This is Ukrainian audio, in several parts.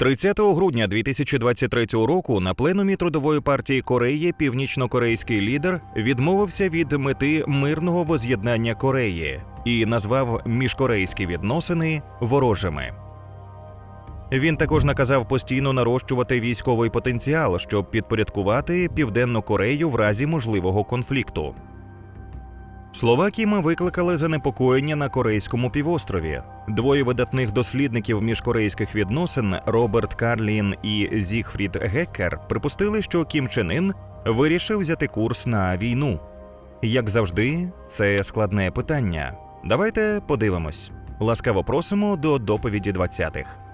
30 грудня 2023 року на пленумі трудової партії Кореї північнокорейський лідер відмовився від мети мирного воз'єднання Кореї і назвав міжкорейські відносини ворожими. Він також наказав постійно нарощувати військовий потенціал, щоб підпорядкувати Південну Корею в разі можливого конфлікту. Слова Кіма викликали занепокоєння на корейському півострові. Двоє видатних дослідників міжкорейських відносин Роберт Карлін і Зігфрід Геккер припустили, що Кім Чен Ін вирішив взяти курс на війну. Як завжди, це складне питання. Давайте подивимось. Ласкаво просимо до доповіді 20-х.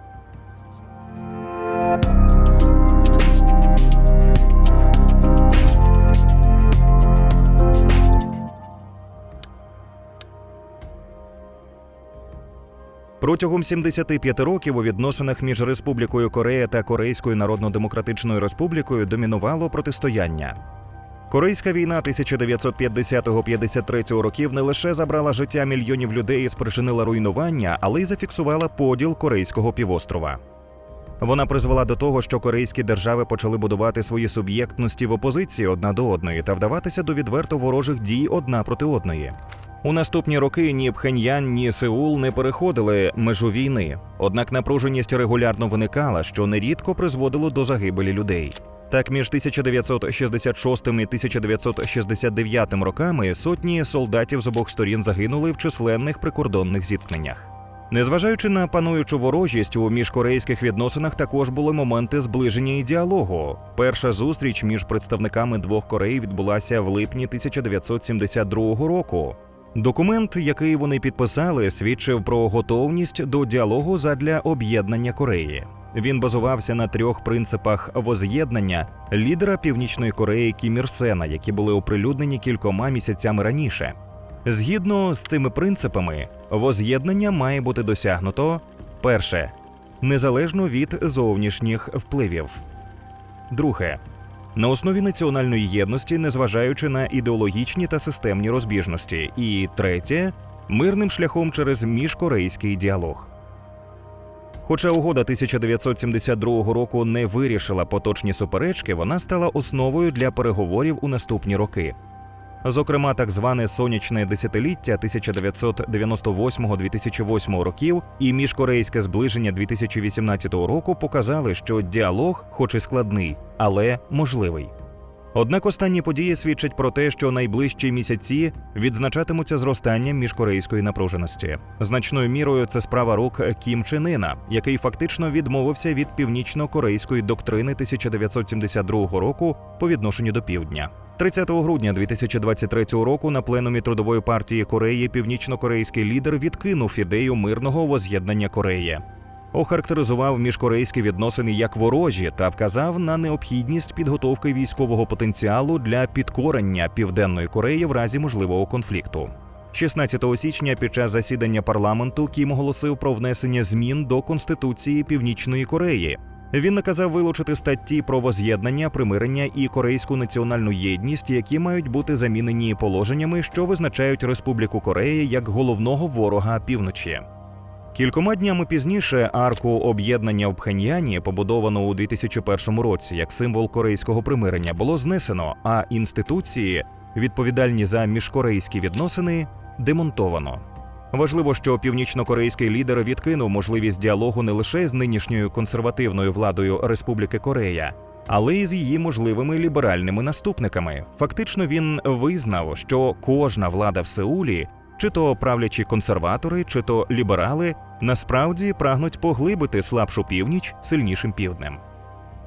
Протягом 75 років у відносинах між Республікою Корея та Корейською Народно-Демократичною Республікою домінувало протистояння. Корейська війна 1950-53 років не лише забрала життя мільйонів людей і спричинила руйнування, але й зафіксувала поділ корейського півострова. Вона призвела до того, що корейські держави почали будувати свої суб'єктності в опозиції одна до одної та вдаватися до відверто ворожих дій одна проти одної. У наступні роки ні Пхеньян, ні Сеул не переходили межу війни. Однак напруженість регулярно виникала, що нерідко призводило до загибелі людей. Так, між 1966 і 1969 роками сотні солдатів з обох сторін загинули в численних прикордонних зіткненнях. Незважаючи на пануючу ворожість, у міжкорейських відносинах також були моменти зближення і діалогу. Перша зустріч між представниками двох Корей відбулася в липні 1972 року. Документ, який вони підписали, свідчив про готовність до діалогу задля об'єднання Кореї. Він базувався на трьох принципах воз'єднання лідера Північної Кореї Кім Ір Сена, які були оприлюднені кількома місяцями раніше. Згідно з цими принципами, воз'єднання має бути досягнуто перше незалежно від зовнішніх впливів. Друге на основі національної єдності, незважаючи на ідеологічні та системні розбіжності. І третє мирним шляхом через міжкорейський діалог. Хоча угода 1972 року не вирішила поточні суперечки, вона стала основою для переговорів у наступні роки. Зокрема, так зване сонячне десятиліття 1998-2008 років і міжкорейське зближення 2018 року показали, що діалог, хоч і складний, але можливий. Однак останні події свідчать про те, що найближчі місяці відзначатимуться зростанням міжкорейської напруженості. Значною мірою це справа рук Кім Чен Іна, який фактично відмовився від північно-корейської доктрини 1972 року по відношенню до півдня. 30 грудня 2023 року на пленумі трудової партії Кореї північно-корейський лідер відкинув ідею мирного воз'єднання Кореї. Охарактеризував міжкорейські відносини як ворожі та вказав на необхідність підготовки військового потенціалу для підкорення Південної Кореї в разі можливого конфлікту. 16 січня під час засідання парламенту Кім оголосив про внесення змін до Конституції Північної Кореї. Він наказав вилучити статті про воз'єднання, примирення і корейську національну єдність, які мають бути замінені положеннями, що визначають Республіку Кореї як головного ворога півночі. Кількома днями пізніше арку об'єднання в Пхеньяні, побудовану у 2001 році як символ корейського примирення, було знесено, а інституції, відповідальні за міжкорейські відносини, демонтовано. Важливо, що північно-корейський лідер відкинув можливість діалогу не лише з нинішньою консервативною владою Республіки Корея, але й з її можливими ліберальними наступниками. Фактично, він визнав, що кожна влада в Сеулі, чи то правлячі консерватори, чи то ліберали, насправді прагнуть поглибити слабшу північ сильнішим півднем.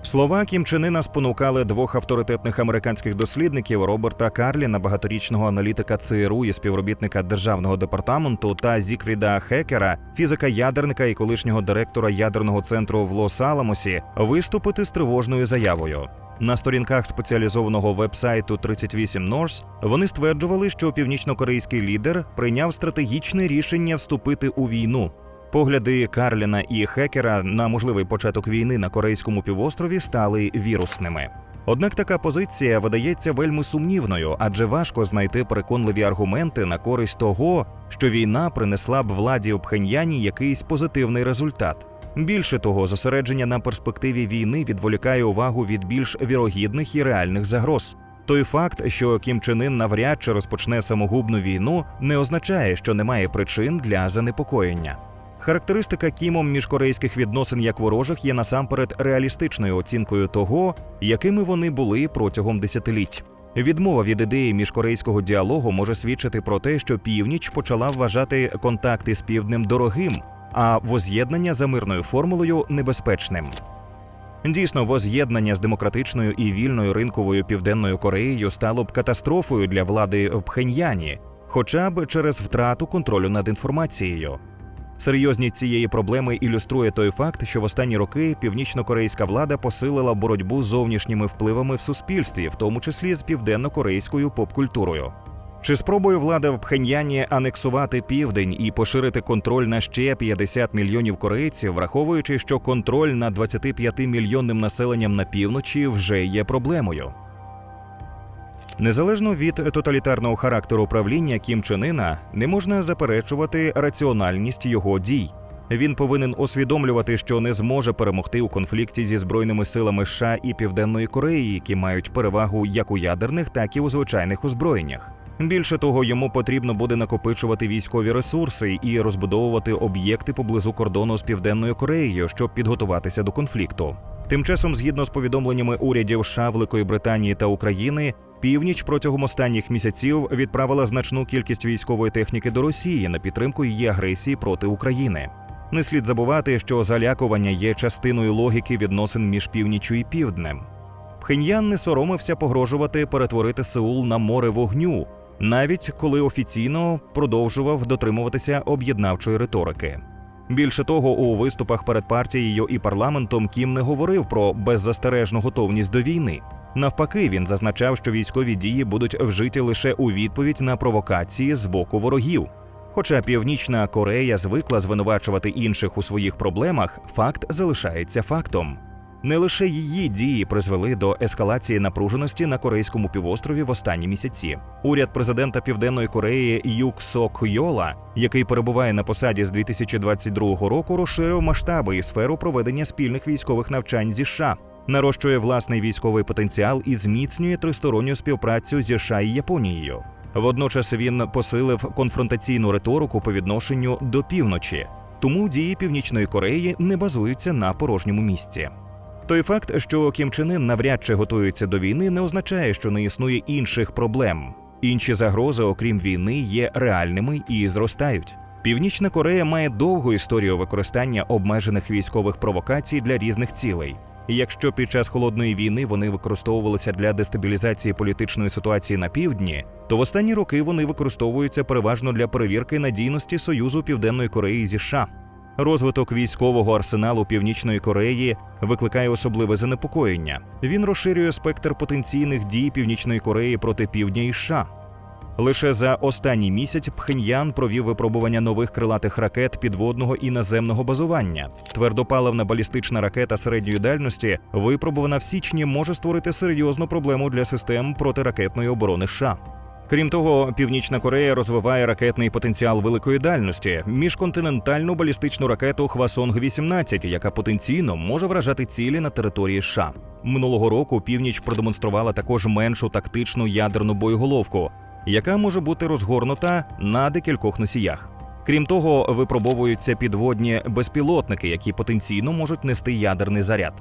Слова Кім Чен Іна спонукали двох авторитетних американських дослідників Роберта Карліна, багаторічного аналітика ЦРУ і співробітника державного департаменту, та Зікфріда Хекера, фізика-ядерника і колишнього директора ядерного центру в Лос-Аламосі, виступити з тривожною заявою. На сторінках спеціалізованого вебсайту 38 North вони стверджували, що північно-корейський лідер прийняв стратегічне рішення вступити у війну. Погляди Карліна і Хекера на можливий початок війни на корейському півострові стали вірусними. Однак така позиція видається вельми сумнівною, адже важко знайти переконливі аргументи на користь того, що війна принесла б владі у Пхеньяні якийсь позитивний результат. Більше того, зосередження на перспективі війни відволікає увагу від більш вірогідних і реальних загроз. Той факт, що Кім Чен Ын навряд чи розпочне самогубну війну, не означає, що немає причин для занепокоєння. Характеристика Кімом міжкорейських відносин як ворожих є насамперед реалістичною оцінкою того, якими вони були протягом десятиліть. Відмова від ідеї міжкорейського діалогу може свідчити про те, що північ почала вважати контакти з півднем дорогим, а воз'єднання за мирною формулою небезпечним. Дійсно, воз'єднання з демократичною і вільною ринковою південною Кореєю стало б катастрофою для влади в Пхеньяні, хоча б через втрату контролю над інформацією. Серйозність цієї проблеми ілюструє той факт, що в останні роки північнокорейська влада посилила боротьбу з зовнішніми впливами в суспільстві, в тому числі з південно-корейською поп-культурою. Чи спробує влада в Пхеньяні анексувати південь і поширити контроль на ще 50 мільйонів корейців, враховуючи, що контроль над 25 мільйонним населенням на півночі вже є проблемою? Незалежно від тоталітарного характеру правління Кім Чен Ына, не можна заперечувати раціональність його дій. Він повинен усвідомлювати, що не зможе перемогти у конфлікті зі збройними силами США і Південної Кореї, які мають перевагу як у ядерних, так і у звичайних озброєннях. Більше того, йому потрібно буде накопичувати військові ресурси і розбудовувати об'єкти поблизу кордону з Південною Кореєю, щоб підготуватися до конфлікту. Тим часом, згідно з повідомленнями урядів США, Великої Британії та України, північ протягом останніх місяців відправила значну кількість військової техніки до Росії на підтримку її агресії проти України. Не слід забувати, що залякування є частиною логіки відносин між північчю і півднем. Пхеньян не соромився погрожувати перетворити Сеул на море вогню, навіть коли офіційно продовжував дотримуватися об'єднавчої риторики. Більше того, у виступах перед партією і парламентом Кім не говорив про беззастережну готовність до війни. Навпаки, він зазначав, що військові дії будуть вжиті лише у відповідь на провокації з боку ворогів. Хоча Північна Корея звикла звинувачувати інших у своїх проблемах, факт залишається фактом. Не лише її дії призвели до ескалації напруженості на корейському півострові в останні місяці. Уряд президента Південної Кореї Юк Сок Йола, який перебуває на посаді з 2022 року, розширив масштаби і сферу проведення спільних військових навчань зі США, нарощує власний військовий потенціал і зміцнює тристоронню співпрацю зі США і Японією. Водночас він посилив конфронтаційну риторику по відношенню до півночі, тому дії Північної Кореї не базуються на порожньому місці. Той факт, що Кім Чен Ын навряд чи готується до війни, не означає, що не існує інших проблем. Інші загрози, окрім війни, є реальними і зростають. Північна Корея має довгу історію використання обмежених військових провокацій для різних цілей. Якщо під час холодної війни вони використовувалися для дестабілізації політичної ситуації на півдні, то в останні роки вони використовуються переважно для перевірки надійності Союзу Південної Кореї зі США. Розвиток військового арсеналу Північної Кореї викликає особливе занепокоєння. Він розширює спектр потенційних дій Північної Кореї проти півдня і США. Лише за останній місяць Пхеньян провів випробування нових крилатих ракет підводного і наземного базування. Твердопаливна балістична ракета середньої дальності, випробувана в січні, може створити серйозну проблему для систем протиракетної оборони США. Крім того, Північна Корея розвиває ракетний потенціал великої дальності міжконтинентальну балістичну ракету Хвасонг 18 яка потенційно може вражати цілі на території США. Минулого року північ продемонструвала також меншу тактичну ядерну боєголовку, яка може бути розгорнута на декількох носіях. Крім того, випробовуються підводні безпілотники, які потенційно можуть нести ядерний заряд.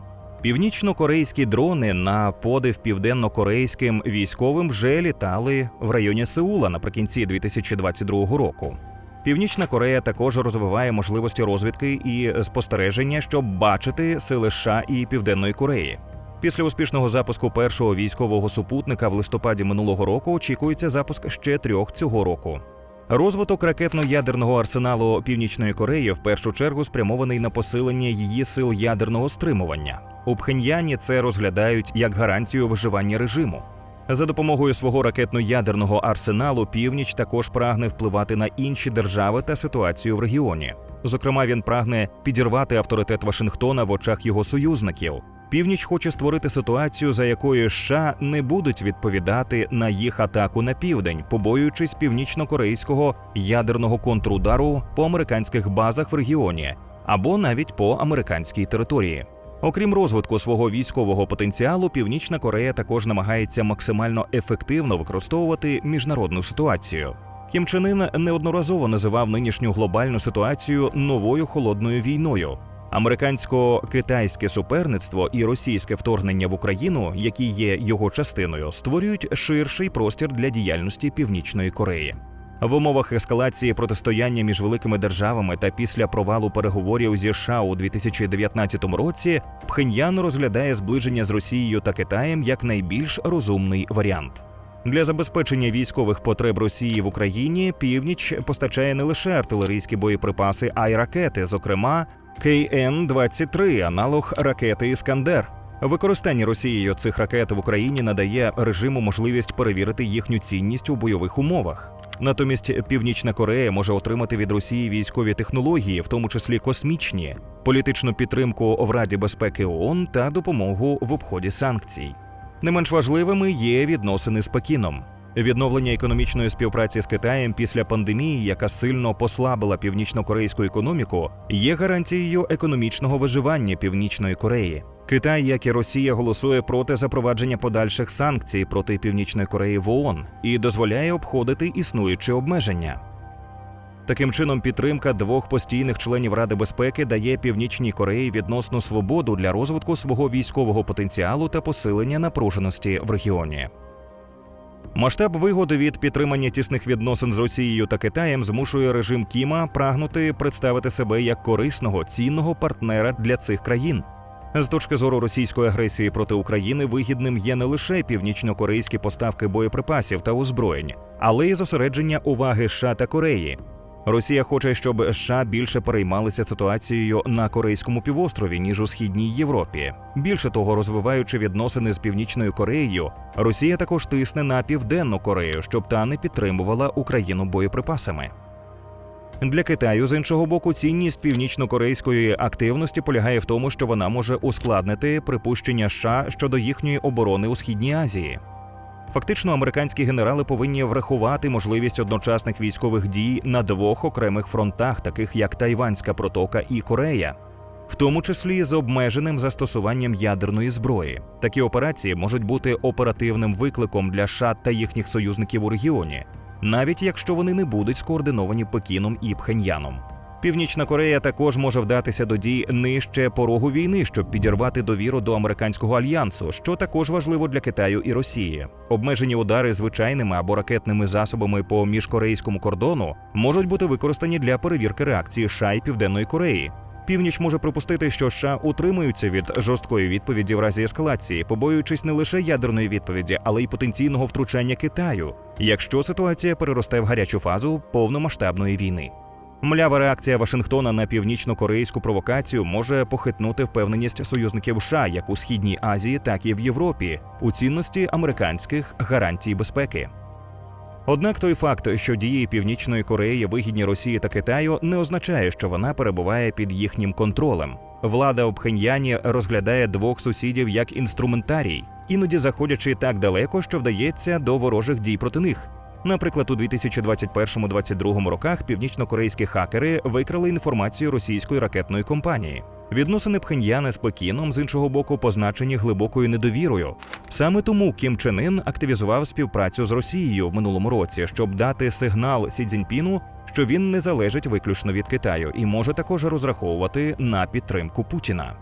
Північно-корейські дрони на подив південно-корейським військовим вже літали в районі Сеула наприкінці 2022 року. Північна Корея також розвиває можливості розвідки і спостереження, щоб бачити сили США і Південної Кореї. Після успішного запуску першого військового супутника в листопаді минулого року очікується запуск ще трьох цього року. Розвиток ракетно-ядерного арсеналу Північної Кореї в першу чергу спрямований на посилення її сил ядерного стримування. У Пхеньяні це розглядають як гарантію виживання режиму. За допомогою свого ракетно-ядерного арсеналу північ також прагне впливати на інші держави та ситуацію в регіоні. Зокрема, він прагне підірвати авторитет Вашингтона в очах його союзників. Північ хоче створити ситуацію, за якою США не будуть відповідати на їх атаку на південь, побоюючись північно-корейського ядерного контрудару по американських базах в регіоні, або навіть по американській території. Окрім розвитку свого військового потенціалу, Північна Корея також намагається максимально ефективно використовувати міжнародну ситуацію. Кім Чен Ін неодноразово називав нинішню глобальну ситуацію новою холодною війною. Американсько-китайське суперництво і російське вторгнення в Україну, які є його частиною, створюють ширший простір для діяльності Північної Кореї. В умовах ескалації протистояння між великими державами та після провалу переговорів зі США у 2019 році Пхеньян розглядає зближення з Росією та Китаєм як найбільш розумний варіант. Для забезпечення військових потреб Росії в Україні північ постачає не лише артилерійські боєприпаси, а й ракети, зокрема КН-23, аналог ракети Іскандер. Використання Росією цих ракет в Україні надає режиму можливість перевірити їхню цінність у бойових умовах. Натомість Північна Корея може отримати від Росії військові технології, в тому числі космічні, політичну підтримку в Раді безпеки ООН та допомогу в обході санкцій. Не менш важливими є відносини з Пекіном. Відновлення економічної співпраці з Китаєм після пандемії, яка сильно послабила північно-корейську економіку, є гарантією економічного виживання Північної Кореї. Китай, як і Росія, голосує проти запровадження подальших санкцій проти Північної Кореї в ООН і дозволяє обходити існуючі обмеження. Таким чином, підтримка двох постійних членів Ради безпеки дає Північній Кореї відносну свободу для розвитку свого військового потенціалу та посилення напруженості в регіоні. Масштаб вигоди від підтримання тісних відносин з Росією та Китаєм змушує режим Кіма прагнути представити себе як корисного цінного партнера для цих країн. З точки зору російської агресії проти України вигідним є не лише північно-корейські поставки боєприпасів та озброєнь, але й зосередження уваги США та Кореї. Росія хоче, щоб США більше переймалися ситуацією на Корейському півострові ніж у східній Європі. Більше того, розвиваючи відносини з Північною Кореєю, Росія також тисне на Південну Корею, щоб та не підтримувала Україну боєприпасами. Для Китаю з іншого боку цінність північно-корейської активності полягає в тому, що вона може ускладнити припущення США щодо їхньої оборони у східній Азії. Фактично, американські генерали повинні врахувати можливість одночасних військових дій на двох окремих фронтах, таких як Тайванська протока і Корея, в тому числі з обмеженим застосуванням ядерної зброї. Такі операції можуть бути оперативним викликом для США та їхніх союзників у регіоні, навіть якщо вони не будуть скоординовані Пекіном і Пхеньяном. Північна Корея також може вдатися до дій нижче порогу війни, щоб підірвати довіру до американського альянсу, що також важливо для Китаю і Росії. Обмежені удари звичайними або ракетними засобами по міжкорейському кордону можуть бути використані для перевірки реакції США і Південної Кореї. Північ може припустити, що США утримуються від жорсткої відповіді в разі ескалації, побоюючись не лише ядерної відповіді, але й потенційного втручання Китаю, якщо ситуація переросте в гарячу фазу повномасштабної війни. Млява реакція Вашингтона на північно-корейську провокацію може похитнути впевненість союзників США як у східній Азії, так і в Європі у цінності американських гарантій безпеки. Однак той факт, що дії Північної Кореї вигідні Росії та Китаю, не означає, що вона перебуває під їхнім контролем. Влада у Пхеньяні розглядає двох сусідів як інструментарій, іноді заходячи так далеко, що вдається до ворожих дій проти них. Наприклад, у 2021-2022 роках північно-корейські хакери викрали інформацію російської ракетної компанії. Відносини Пхеньяна з Пекіном з іншого боку позначені глибокою недовірою. Саме тому Кім Чен Ін активізував співпрацю з Росією в минулому році, щоб дати сигнал Сі Цзіньпіну, що він не залежить виключно від Китаю і може також розраховувати на підтримку Путіна.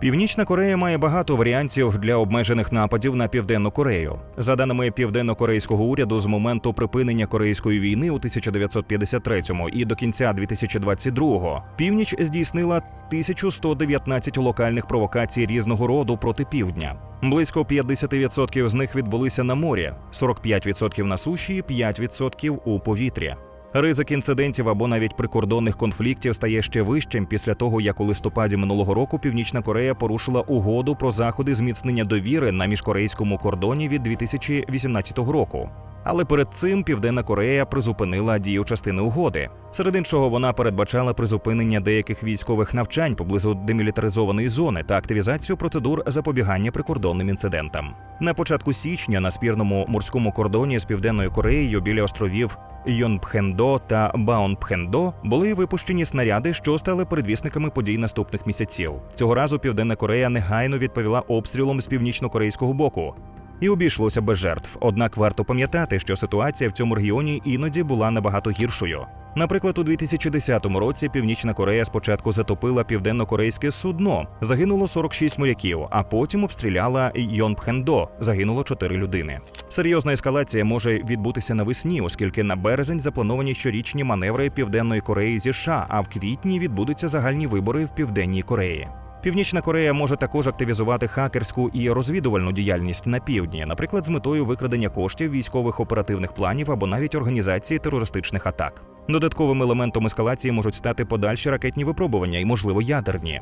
Північна Корея має багато варіантів для обмежених нападів на Південну Корею. За даними південно-корейського уряду, з моменту припинення Корейської війни у 1953 і до кінця 2022 північ здійснила 1119 локальних провокацій різного роду проти півдня. Близько 50% з них відбулися на морі, 45% на суші, 5% у повітрі. Ризик інцидентів або навіть прикордонних конфліктів стає ще вищим після того, як у листопаді минулого року Північна Корея порушила угоду про заходи зміцнення довіри на міжкорейському кордоні від 2018 року. Але перед цим Південна Корея призупинила дію частини угоди. Серед іншого, вона передбачала призупинення деяких військових навчань поблизу демілітаризованої зони та активізацію процедур запобігання прикордонним інцидентам. На початку січня на спірному морському кордоні з південною Кореєю біля островів Йонпхендо та Баонпхендо були випущені снаряди, що стали передвісниками подій наступних місяців. Цього разу Південна Корея негайно відповіла обстрілом з північно-корейського боку. І обійшлося без жертв. Однак варто пам'ятати, що ситуація в цьому регіоні іноді була набагато гіршою. Наприклад, у 2010 році Північна Корея спочатку затопила південно-корейське судно, загинуло 46 моряків, а потім обстріляла Йонпхендо, загинуло 4 людини. Серйозна ескалація може відбутися навесні, оскільки на березень заплановані щорічні маневри Південної Кореї зі США, а в квітні відбудуться загальні вибори в Південній Кореї. Північна Корея може також активізувати хакерську і розвідувальну діяльність на півдні, наприклад, з метою викрадення коштів військових оперативних планів або навіть організації терористичних атак. Додатковим елементом ескалації можуть стати подальші ракетні випробування і, можливо, ядерні.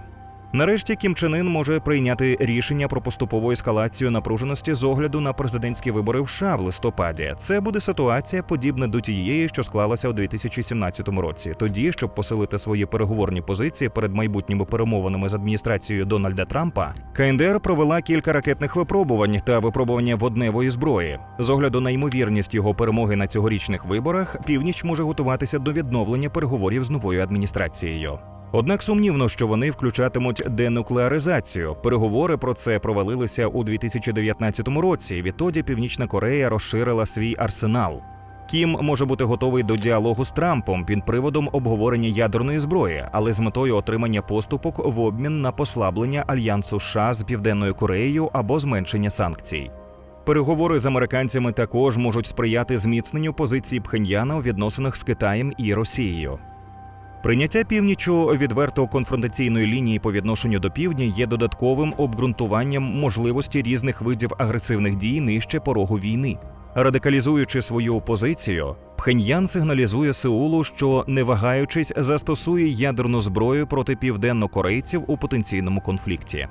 Нарешті Кім Чен Ін може прийняти рішення про поступову ескалацію напруженості з огляду на президентські вибори в США в листопаді. Це буде ситуація, подібна до тієї, що склалася у 2017 році. Тоді, щоб посилити свої переговорні позиції перед майбутніми перемовинами з адміністрацією Дональда Трампа, КНДР провела кілька ракетних випробувань та випробування водневої зброї. З огляду на ймовірність його перемоги на цьогорічних виборах, північ може готуватися до відновлення переговорів з новою адміністрацією. Однак сумнівно, що вони включатимуть денуклеаризацію. Переговори про це провалилися у 2019 році. Відтоді Північна Корея розширила свій арсенал. Кім може бути готовий до діалогу з Трампом під приводом обговорення ядерної зброї, але з метою отримання поступок в обмін на послаблення альянсу США з Південною Кореєю або зменшення санкцій. Переговори з американцями також можуть сприяти зміцненню позиції Пхеньяна у відносинах з Китаєм і Росією. Прийняття північу відверто конфронтаційної лінії по відношенню до півдня є додатковим обґрунтуванням можливості різних видів агресивних дій нижче порогу війни. Радикалізуючи свою позицію, Пхеньян сигналізує Сеулу, що не вагаючись застосує ядерну зброю проти південнокорейців у потенційному конфлікті.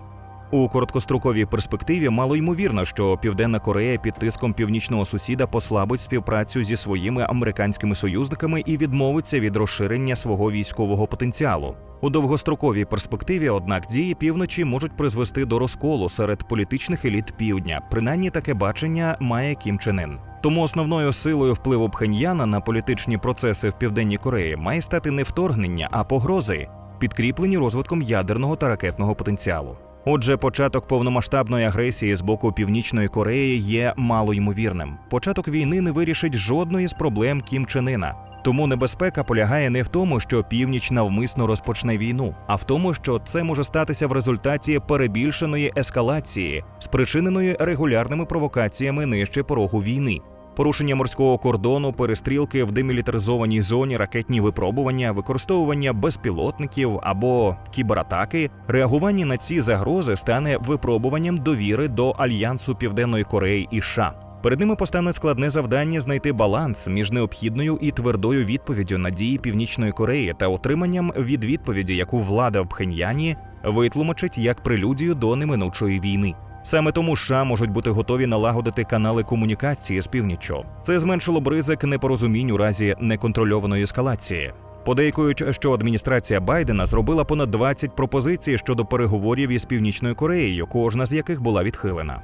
У короткостроковій перспективі мало ймовірно, що Південна Корея під тиском північного сусіда послабить співпрацю зі своїми американськими союзниками і відмовиться від розширення свого військового потенціалу. У довгостроковій перспективі, однак, дії півночі можуть призвести до розколу серед політичних еліт півдня. Принаймні таке бачення має Кім Чен Ін. Тому основною силою впливу Пхеньяна на політичні процеси в Південній Кореї має стати не вторгнення, а погрози, підкріплені розвитком ядерного та ракетного потенціалу. Отже, початок повномасштабної агресії з боку Північної Кореї є малоймовірним. Початок війни не вирішить жодної з проблем Кім Чен Іна. Тому небезпека полягає не в тому, що північ навмисно розпочне війну, а в тому, що це може статися в результаті перебільшеної ескалації, спричиненої регулярними провокаціями нижче порогу війни. Порушення морського кордону, перестрілки в демілітаризованій зоні, ракетні випробування, використовування безпілотників або кібератаки, реагування на ці загрози стане випробуванням довіри до альянсу Південної Кореї і США. Перед ними постане складне завдання знайти баланс між необхідною і твердою відповіддю на дії Північної Кореї та отриманням від відповіді, яку влада в Пхеньяні витлумачить як прелюдію до неминучої війни. Саме тому США можуть бути готові налагодити канали комунікації з північчю. Це зменшило б ризик непорозумінь у разі неконтрольованої ескалації. Подейкують, що адміністрація Байдена зробила понад 20 пропозицій щодо переговорів із Північною Кореєю, кожна з яких була відхилена.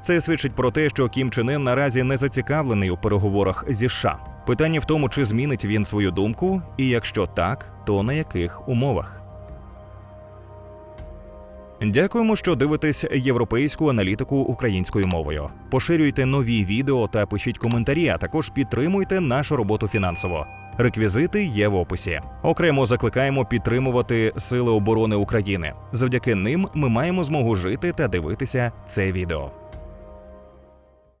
Це свідчить про те, що Кім Чен Ын наразі не зацікавлений у переговорах зі США. Питання в тому, чи змінить він свою думку, і якщо так, то на яких умовах. Дякуємо, що дивитесь європейську аналітику українською мовою. Поширюйте нові відео та пишіть коментарі, а також підтримуйте нашу роботу фінансово. Реквізити є в описі. Окремо закликаємо підтримувати Сили оборони України. Завдяки ним ми маємо змогу жити та дивитися це відео.